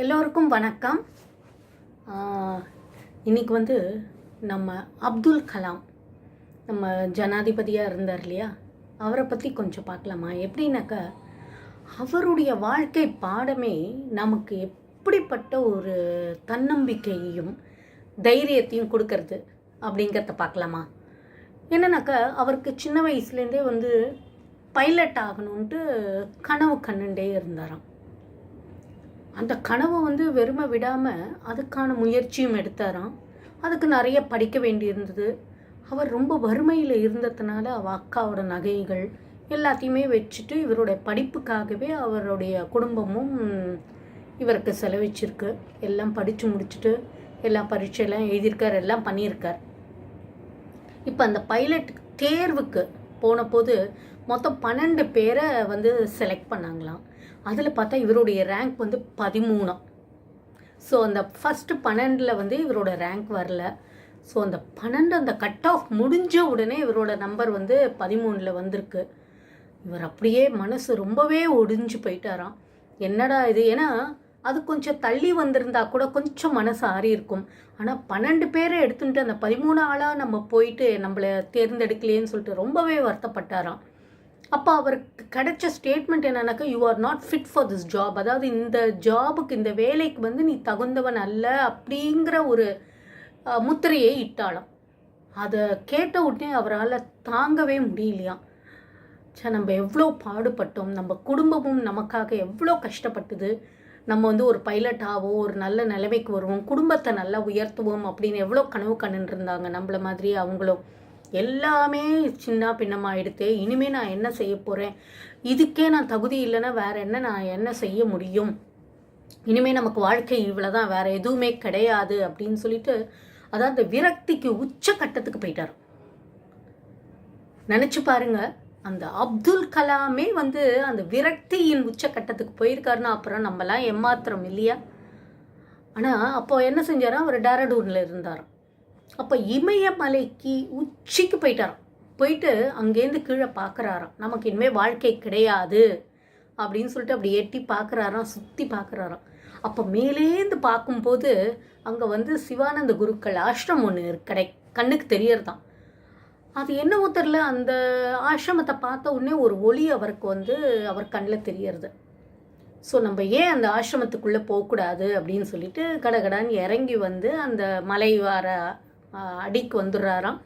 எல்லோருக்கும் வணக்கம். இன்றைக்கி வந்து நம்ம அப்துல் கலாம் நம்ம ஜனாதிபதியாக இருந்தார் இல்லையா? அவரை பற்றி கொஞ்சம் பார்க்கலாமா? எப்படின்னாக்கா அவருடைய வாழ்க்கை பாடமே நமக்கு எப்படிப்பட்ட ஒரு தன்னம்பிக்கையையும் தைரியத்தையும் கொடுக்கறது அப்படிங்கிறத பார்க்கலாமா? என்னன்னாக்கா அவருக்கு சின்ன வயசுலேருந்தே வந்து பைலட் ஆகணுன்ட்டு கனவு கண்ணுண்டே இருந்தாராம். அந்த கனவை வந்து வெறுமை விடாமல் அதுக்கான முயற்சியும் எடுத்தாராம். அதுக்கு நிறைய படிக்க வேண்டியிருந்தது. அவர் ரொம்ப வறுமையில் இருந்ததுனால அவள் அக்காவோட நகைகள் எல்லாத்தையுமே வச்சுட்டு இவருடைய படிப்புக்காகவே அவருடைய குடும்பமும் இவருக்கு செலவிச்சிருக்கு. எல்லாம் படித்து முடிச்சுட்டு எல்லாம் பரீட்சையெல்லாம் எழுதியிருக்கார் எல்லாம் பண்ணியிருக்கார். இப்போ அந்த பைலட் தேர்வுக்கு போன போது மொத்தம் பன்னெண்டு பேரை வந்து செலக்ட் பண்ணாங்களாம். அதில் பார்த்தா இவருடைய ரேங்க் வந்து பதிமூணாம். ஸோ அந்த ஃபஸ்ட்டு பன்னெண்டில் வந்து இவரோட ரேங்க் வரல. ஸோ அந்த பன்னெண்டு அந்த கட் ஆஃப் முடிஞ்ச உடனே இவரோட நம்பர் வந்து பதிமூணில் வந்திருக்கு. இவர் அப்படியே மனசு ரொம்பவே ஒடிஞ்சு போயிட்டாராம். என்னடா இது? ஏன்னா அது கொஞ்சம் தள்ளி வந்திருந்தா கூட கொஞ்சம் மனசு ஆறி இருக்கும். ஆனால் பன்னெண்டு பேரை எடுத்துட்டு அந்த பதிமூணு ஆளாக நம்ம போயிட்டு நம்மளை தேர்ந்தெடுக்கலையேன்னு சொல்லிட்டு ரொம்பவே வருத்தப்பட்டாராம். அப்போ அவருக்கு கிடைச்ச ஸ்டேட்மெண்ட் என்னன்னாக்கா you are not fit for this job அதாவது இந்த ஜாபுக்கு இந்த வேலைக்கு வந்து நீ தகுந்தவன் அல்ல அப்படிங்கிற ஒரு முத்திரையை இட்டாளாம். அதை கேட்ட உடனே அவரால் தாங்கவே முடியலையாம் சே நம்ம எவ்வளோ பாடுபட்டோம் நம்ம குடும்பமும் நமக்காக எவ்வளோ கஷ்டப்பட்டது. நம்ம வந்து ஒரு பைலட் ஆவோம் ஒரு நல்ல நிலைமைக்கு வருவோம் குடும்பத்தை நல்லா உயர்த்துவோம் அப்படின்னு எவ்வளோ கனவு கண்டுட்டு இருந்தாங்க நம்மள மாதிரி அவங்களும். எல்லாமே சின்ன பின்னமாயிடுத்து இனிமேல் நான் என்ன செய்ய போகிறேன் இதுக்கே நான் தகுதி இல்லைன்னா வேற என்ன நான் என்ன செய்ய முடியும்? இனிமேல் நமக்கு வாழ்க்கை இவ்வளோ தான் வேறு எதுவுமே கிடையாது அப்படின்னு சொல்லிட்டு அதாவது அந்த விரக்திக்கு உச்ச கட்டத்துக்கு போயிட்டார். நினச்சி பாருங்க அந்த அப்துல் கலாமே வந்து அந்த விரக்தியின் உச்சக்கட்டத்துக்கு போயிருக்காருன்னா அப்புறம் நம்மலாம் ஏமாத்திரம் இல்லையா? ஆனால் அப்போ என்ன செஞ்சாரா? அவர் டேரடூனில் இருந்தாராம். அப்போ இமயமலைக்கு உச்சிக்கு போயிட்டாராம். போயிட்டு அங்கேருந்து கீழே பார்க்குறாராம் நமக்கு இனிமேல் வாழ்க்கை கிடையாது அப்படின்னு சொல்லிட்டு அப்படி எட்டி பார்க்குறாராம் சுற்றி பார்க்குறாராம் அப்போ மேலேந்து பார்க்கும்போது அங்கே வந்து சிவானந்த குருக்கள் ஆசிரமம் ஒன்று கடை கண்ணுக்கு தெரியறதான் அது என்னவோ தெரில அந்த ஆசிரமத்தை பார்த்த உடனே ஒரு ஒளி அவருக்கு வந்து அவர் கண்ணில் தெரியறது. ஸோ நம்ம ஏன் அந்த ஆசிரமத்துக்குள்ளே போகக்கூடாது அப்படின்னு சொல்லிட்டு கடகடான்னு இறங்கி வந்து அந்த மலை வார அடிக்கு வந்துடுறாராம்.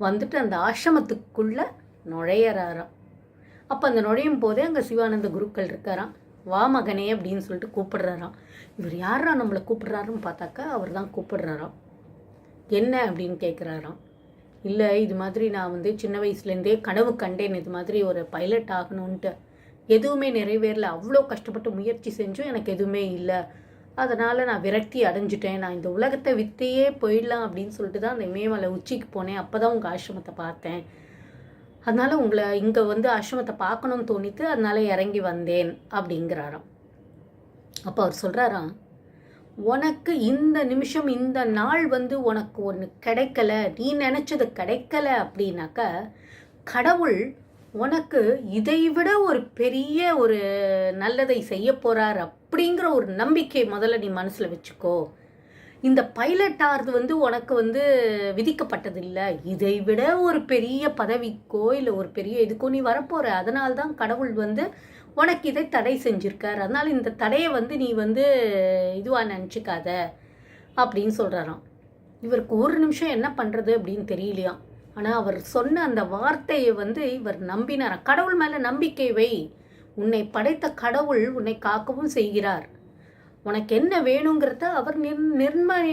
வந்துட்டு அந்த ஆசிரமத்துக்குள்ளே நுழையிறாராம். அப்போ அந்த நுழையும் போதே அங்கே சிவானந்த குருக்கள் இருக்காராம். வா மகனே அப்படின்னு சொல்லிட்டு கூப்பிடுறாராம். இவர் யாரா நம்மளை கூப்பிடுறாருன்னு பார்த்தாக்கா அவர் தான் கூப்பிடுறாராம். என்ன அப்படின்னு கேட்குறாராம் இல்லை இது மாதிரி நான் வந்து சின்ன வயசுலேருந்தே கனவு கண்டேன். இது மாதிரி ஒரு பைலட் ஆகணுன்ட்டு எதுவுமே நிறைவேறல. அவ்வளோ கஷ்டப்பட்டு முயற்சி செஞ்சும். எனக்கு எதுவுமே இல்லை. அதனால் நான் விரக்தி அடைஞ்சிட்டேன். நான் இந்த உலகத்தை வித்தையே போயிடலாம் அப்படின்னு சொல்லிட்டு தான் அந்த இமயமலை உச்சிக்கு போனேன். அப்போ தான் உங்கள் ஆசிரமத்தை பார்த்தேன். அதனால் உங்களை இங்கே வந்து ஆசிரமத்தை பார்க்கணும்னு தோணித்து அதனால இறங்கி வந்தேன் அப்படிங்கிறாராம். அப்போ அவர் சொல்கிறாராம் உனக்கு இந்த நிமிஷம் இந்த நாள் வந்து உனக்கு ஒன்று கிடைக்கல. நீ நினச்சது கிடைக்கல அப்படின்னாக்க கடவுள் உனக்கு இதைவிட ஒரு பெரிய ஒரு நல்லதை செய்ய போறார் அப்படிங்கிற ஒரு நம்பிக்கை முதல்ல நீ மனசில் வச்சுக்கோ. இந்த பைலட் ஆகிறது வந்து உனக்கு வந்து விதிக்கப்பட்டது இல்லை இதை விட ஒரு பெரிய பதவிக்கோ இல்லை ஒரு பெரிய இதுக்கோ நீ வரப்போற. அதனால தான் கடவுள் வந்து உனக்கு இதை தடை செஞ்சுருக்கார். அதனால் இந்த தடையை வந்து நீ வந்து இதுவாக நினச்சிக்காத அப்படின்னு சொல்கிறாராம் இவருக்கு ஒரு நிமிஷம் என்ன பண்ணுறது அப்படின்னு தெரியலையாம். ஆனால் அவர் சொன்ன அந்த வார்த்தையை வந்து இவர் நம்பினார்? கடவுள் மேலே நம்பிக்கை வை. உன்னை படைத்த கடவுள் உன்னை காக்கவும் செய்கிறார். உனக்கு என்ன வேணுங்கிறத அவர் நிர் நிர்மணி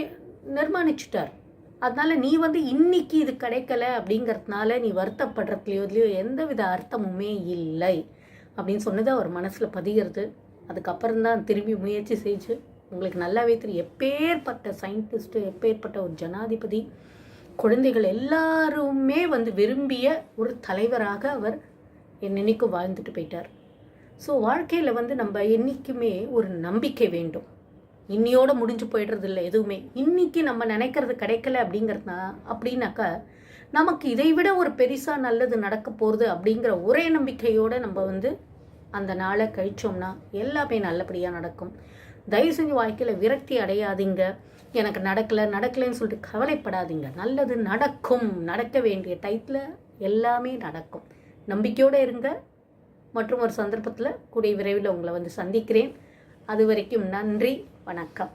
நிர்மாணிச்சுட்டார். அதனால் நீ வந்து இன்னைக்கு இது கிடைக்கல அப்படிங்கிறதுனால நீ வருத்தப்படுறதுலையோ இதுலையோ எந்தவித அர்த்தமுமே இல்லை அப்படின்னு சொன்னது அவர் மனசில் பதிகிறது. அதுக்கப்புறம் தான் திரும்பி முயற்சி செஞ்சு உங்களுக்கு நல்லாவே தெரியும் எப்பேற்பட்ட சயின்டிஸ்ட்டு எப்பேற்பட்ட ஒரு ஜனாதிபதி குழந்தைகள் எல்லாருமே வந்து விரும்பிய ஒரு தலைவராக அவர் என்னைக்கும் வாழ்ந்துட்டு போயிட்டார். ஸோ வாழ்க்கையில் வந்து நம்ம என்றைக்குமே ஒரு நம்பிக்கை வேண்டும். இன்னியோட முடிஞ்சு போயிடுறது இல்லை எதுவுமே. இன்னைக்கு நம்ம நினைக்கிறது கிடைக்கல அப்படிங்கிறதுனா அப்படின்னாக்கா நமக்கு இதை விட ஒரு பெருசாக நல்லது நடக்க போகிறது அப்படிங்கிற ஒரே நம்பிக்கையோடு நம்ம வந்து அந்த நாளை கழிச்சோம்னா எல்லாமே நல்லபடியாக நடக்கும். தயவு செஞ்சு வாழ்க்கையில் விரக்தி அடையாதீங்க. எனக்கு நடக்கலை நடக்கலைன்னு சொல்லிட்டு கவலைப்படாதீங்க. நல்லது நடக்கும். நடக்க வேண்டிய டயத்தில் எல்லாமே நடக்கும். நம்பிக்கையோடு இருங்க. மற்றும் ஒரு சந்தர்ப்பத்தில் கூடிய விரைவில் உங்களை வந்து சந்திக்கிறேன். அது வரைக்கும் நன்றி வணக்கம்.